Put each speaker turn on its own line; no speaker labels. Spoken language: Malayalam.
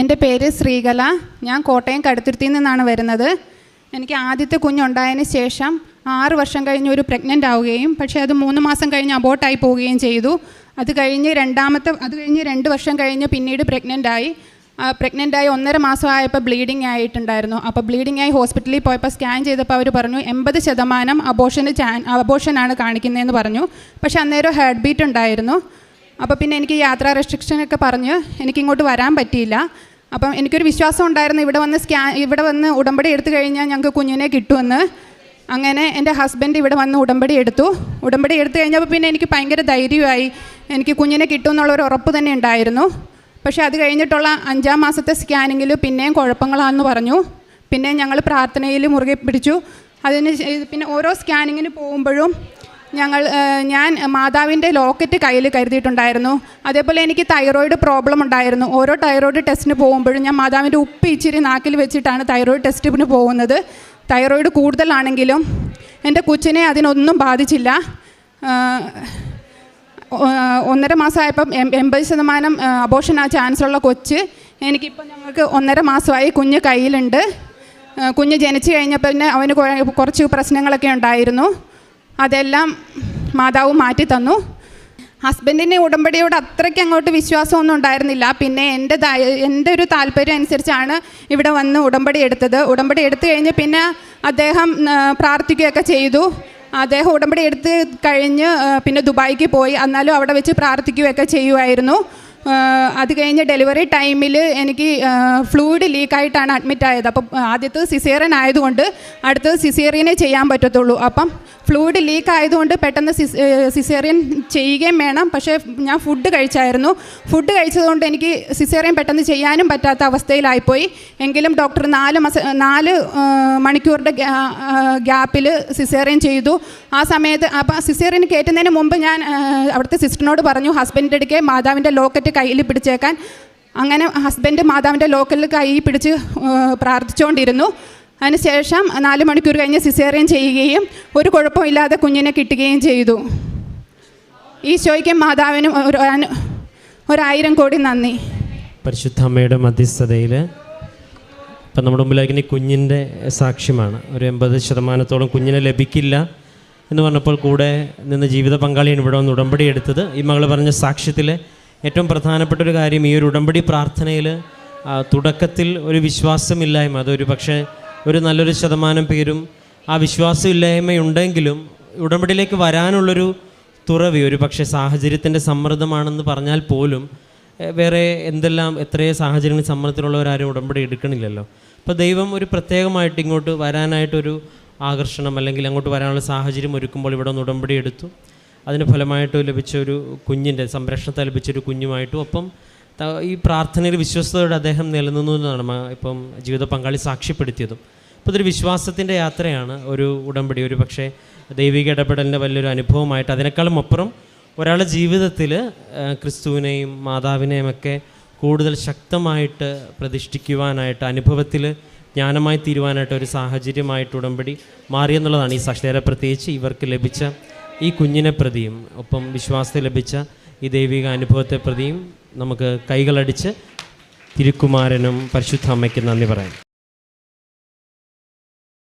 എന്റെ പേര് ശ്രീകല. ഞാൻ കോട്ടയം കടുത്തുരുത്തിയിൽ നിന്നാണ് വരുന്നത്. എനിക്ക് ആദ്യത്തെ കുഞ്ഞുണ്ടായതിന് ശേഷം ആറ് വർഷം കഴിഞ്ഞ് ഒരു പ്രഗ്നന്റ് ആവുകയും പക്ഷേ അത് മൂന്ന് മാസം കഴിഞ്ഞ് അബോട്ടായി പോവുകയും ചെയ്തു. അത് കഴിഞ്ഞ് രണ്ടാമത്തെ അത് കഴിഞ്ഞ് രണ്ട് വർഷം കഴിഞ്ഞ് പിന്നീട് പ്രഗ്നന്റ് ആയി. പ്രഗ്നന്റ് ആയി ഒന്നര മാസമായപ്പോൾ ബ്ലീഡിങ് ആയിട്ടുണ്ടായിരുന്നു. അപ്പോൾ ബ്ലീഡിംഗ് ആയി ഹോസ്പിറ്റലിൽ പോയപ്പോൾ സ്കാൻ ചെയ്തപ്പോൾ അവർ പറഞ്ഞു എൺപത് ശതമാനം അബോഷന് ചാൻ അബോഷനാണ് കാണിക്കുന്നതെന്ന് പറഞ്ഞു. പക്ഷേ അന്നേരം ഹാർട്ട് ബീറ്റ് ഉണ്ടായിരുന്നു. അപ്പോൾ പിന്നെ എനിക്ക് യാത്രാ റെസ്ട്രിക്ഷനൊക്കെ പറഞ്ഞ് എനിക്കിങ്ങോട്ട് വരാൻ പറ്റിയില്ല. അപ്പം എനിക്കൊരു വിശ്വാസം ഉണ്ടായിരുന്നു ഇവിടെ വന്ന് സ്കാ ഇവിടെ വന്ന് ഉടമ്പടി എടുത്തു കഴിഞ്ഞാൽ ഞങ്ങൾക്ക് കുഞ്ഞിനെ കിട്ടുമെന്ന്. അങ്ങനെ എന്റെ ഹസ്ബൻഡ് ഇവിടെ വന്ന് ഉടമ്പടി എടുത്തു. ഉടമ്പടി എടുത്തു കഴിഞ്ഞപ്പോൾ പിന്നെ എനിക്ക് ഭയങ്കര ധൈര്യമായി. എനിക്ക് കുഞ്ഞിനെ കിട്ടുമെന്നുള്ളൊരു ഉറപ്പ് തന്നെ ഉണ്ടായിരുന്നു. പക്ഷേ അത് കഴിഞ്ഞിട്ടുള്ള അഞ്ചാം മാസത്തെ സ്കാനിങ്ങിൽ പിന്നെയും കുഴപ്പങ്ങളാണെന്ന് പറഞ്ഞു. പിന്നെ ഞങ്ങൾ പ്രാർത്ഥനയിൽ മുറുകെ പിടിച്ചു. അതിന് പിന്നെ ഓരോ സ്കാനിങ്ങിന് പോകുമ്പോഴും ഞങ്ങൾ ഞാൻ മാതാവിന്റെ ലോക്കറ്റ് കയ്യിൽ കരുതിയിട്ടുണ്ടായിരുന്നു. അതേപോലെ എനിക്ക് തൈറോയിഡ് പ്രോബ്ലം ഉണ്ടായിരുന്നു. ഓരോ തൈറോയിഡ് ടെസ്റ്റിന് പോകുമ്പോഴും ഞാൻ മാതാവിന്റെ ഉപ്പ് ഇച്ചിരി നാക്കിൽ വെച്ചിട്ടാണ് തൈറോയിഡ് ടെസ്റ്റിന് പോകുന്നത്. തൈറോയിഡ് കൂടുതലാണെങ്കിലും എന്റെ കൊച്ചിനെ അതിനൊന്നും ബാധിച്ചില്ല. ഒന്നര മാസമായപ്പം എൺപത് ശതമാനം അബോഷൻ ആ ചാൻസുള്ള കൊച്ച് എനിക്കിപ്പോൾ ഞങ്ങൾക്ക് ഒന്നര മാസമായി കുഞ്ഞ് കയ്യിലുണ്ട്. കുഞ്ഞ് ജനിച്ചു കഴിഞ്ഞപ്പോൾ പിന്നെ അവന് കുറച്ച് പ്രശ്നങ്ങളൊക്കെ ഉണ്ടായിരുന്നു. അതെല്ലാം മാതാവ് മാറ്റി തന്നു ഹസ്ബൻഡിന്റെ ഉടമ്പടിയോട് അത്രയ്ക്ക് അങ്ങോട്ട് വിശ്വാസമൊന്നും ഉണ്ടായിരുന്നില്ല. പിന്നെ എന്റെ എന്റെ ഒരു താല്പര്യം അനുസരിച്ചാണ് ഇവിടെ വന്ന് ഉടമ്പടി എടുത്തത്. ഉടമ്പടി എടുത്തു കഴിഞ്ഞ് പിന്നെ അദ്ദേഹം പ്രാർത്ഥിക്കുകയൊക്കെ ചെയ്തു. അദ്ദേഹം ഉടമ്പടി എടുത്ത് കഴിഞ്ഞ് പിന്നെ ദുബായിക്ക് പോയി. എന്നാലും അവിടെ വെച്ച് പ്രാർത്ഥിക്കുകയൊക്കെ ചെയ്യുമായിരുന്നു അത് കഴിഞ്ഞ് ഡെലിവറി ടൈമിൽ എനിക്ക് ഫ്ലൂയിഡ് ലീക്കായിട്ടാണ് അഡ്മിറ്റ് ആയത് അപ്പം ആദ്യത്തെ സിസേറിയൻ ആയതുകൊണ്ട് അടുത്തത് സിസേറിയനെ ചെയ്യാൻ പറ്റത്തുള്ളൂ. അപ്പം ഫ്ലൂയിഡ് ലീക്ക് ആയതുകൊണ്ട് പെട്ടെന്ന് സിസ് സിസേറിയൻ ചെയ്യുകയും വേണം. പക്ഷേ ഞാൻ ഫുഡ് കഴിച്ചായിരുന്നു. ഫുഡ് കഴിച്ചതുകൊണ്ട് എനിക്ക് സിസേറിയൻ പെട്ടെന്ന് ചെയ്യാനും പറ്റാത്ത അവസ്ഥയിലായിപ്പോയി. എങ്കിലും ഡോക്ടർ നാല് മസ നാല് മണിക്കൂറിന്റെ ഗ്യാപ്പിൽ സിസേറിയൻ ചെയ്തു. ആ സമയത്ത് അപ്പോൾ സിസേറിയൻ കയറ്റുന്നതിന് മുമ്പ് ഞാൻ അവിടുത്തെ സിസ്റ്ററിനോട് പറഞ്ഞു ഹസ്ബൻഡിന്റെ അടുക്കെ മാതാവിന്റെ ലോക്കറ്റ് കയ്യിൽ പിടിച്ചേക്കാൻ. അങ്ങനെ ഹസ്ബൻഡ് മാതാവിന്റെ ലോക്കലിൽ കൈ പിടിച്ച് പ്രാർത്ഥിച്ചുകൊണ്ടിരുന്നു. അതിനുശേഷം നാല് മണിക്കൂർ കഴിഞ്ഞ് സിസേറിയൻ ചെയ്യുകയും ഒരു കുഴപ്പമില്ലാതെ കുഞ്ഞിനെ കിട്ടുകയും ചെയ്തു. ഈശോയ്ക്കും മാതാവിനും ഒരു ഒരായിരം കോടി നന്ദി.
പരിശുദ്ധ അമ്മയുടെ മധ്യസ്ഥതയിൽ ഇപ്പം നമ്മുടെ മുമ്പിലേക്ക് ഇനി കുഞ്ഞിന്റെ സാക്ഷ്യമാണ്. ഒരു എൺപത് ശതമാനത്തോളം കുഞ്ഞിനെ ലഭിക്കില്ല എന്ന് പറഞ്ഞപ്പോൾ കൂടെ നിന്ന് ജീവിത പങ്കാളിയാണ് ഇവിടെ വന്ന് ഉടമ്പടി എടുത്തത്. ഈ മകൾ പറഞ്ഞ സാക്ഷ്യത്തിൽ ഏറ്റവും പ്രധാനപ്പെട്ട ഒരു കാര്യം ഈ ഒരു ഉടമ്പടി പ്രാർത്ഥനയിൽ തുടക്കത്തിൽ ഒരു വിശ്വാസമില്ലായ്മ അതൊരു പക്ഷേ ഒരു നല്ലൊരു ശതമാനം പേരും ആ വിശ്വാസമില്ലായ്മയുണ്ടെങ്കിലും ഉടമ്പടിയിലേക്ക് വരാനുള്ളൊരു തുറവി ഒരു പക്ഷേ സാഹചര്യത്തിന്റെ സമ്മർദ്ദമാണെന്ന് പറഞ്ഞാൽ പോലും വേറെ എന്തെല്ലാം എത്രയോ സാഹചര്യങ്ങളിൽ സമ്മർദ്ദത്തിലുള്ളവരാരും ഉടമ്പടി എടുക്കണില്ലല്ലോ. അപ്പോൾ ദൈവം ഒരു പ്രത്യേകമായിട്ട് ഇങ്ങോട്ട് വരാനായിട്ടൊരു ആകർഷണം അല്ലെങ്കിൽ അങ്ങോട്ട് വരാനുള്ള സാഹചര്യം ഒരുക്കുമ്പോൾ ഇവിടെ ഒന്ന് ഉടമ്പടി എടുത്തു. അതിന് ഫലമായിട്ട് ലഭിച്ച ഒരു കുഞ്ഞിന്റെ സംരക്ഷണത്തെ ലഭിച്ചൊരു കുഞ്ഞുമായിട്ടും ഒപ്പം ഈ പ്രാർത്ഥനയിൽ വിശ്വസ്തയോടെ അദ്ദേഹം നിലനിന്നു എന്നാണ് ഇപ്പം ജീവിത പങ്കാളി സാക്ഷ്യപ്പെടുത്തിയതും. അപ്പോൾ ഇതൊരു വിശ്വാസത്തിന്റെ യാത്രയാണ് ഒരു ഉടമ്പടി. ഒരു പക്ഷേ ദൈവിക ഇടപെടലിന്റെ വലിയൊരു അനുഭവമായിട്ട് അതിനേക്കാളും അപ്പുറം ഒരാളുടെ ജീവിതത്തിൽ ക്രിസ്തുവിനെയും മാതാവിനെയും ഒക്കെ കൂടുതൽ ശക്തമായിട്ട് പ്രതിഷ്ഠിക്കുവാനായിട്ട് അനുഭവത്തിൽ ജ്ഞാനമായി തീരുവാനായിട്ട് ഒരു സാഹചര്യമായിട്ട് ഉടമ്പടി മാറിയെന്നുള്ളതാണ് ഈ സാക്ഷ്യത പ്രത്യേകിച്ച് ഇവർക്ക് ലഭിച്ച ഈ കുഞ്ഞിനെ പ്രതിയും ഒപ്പം വിശ്വാസത്തെ ലഭിച്ച ഈ ദൈവിക അനുഭവത്തെ പ്രതിയും നമുക്ക് കൈകളടിച്ച് തിരുക്കുമാരനും പരിശുദ്ധ അമ്മയ്ക്ക് നന്ദി പറയാം.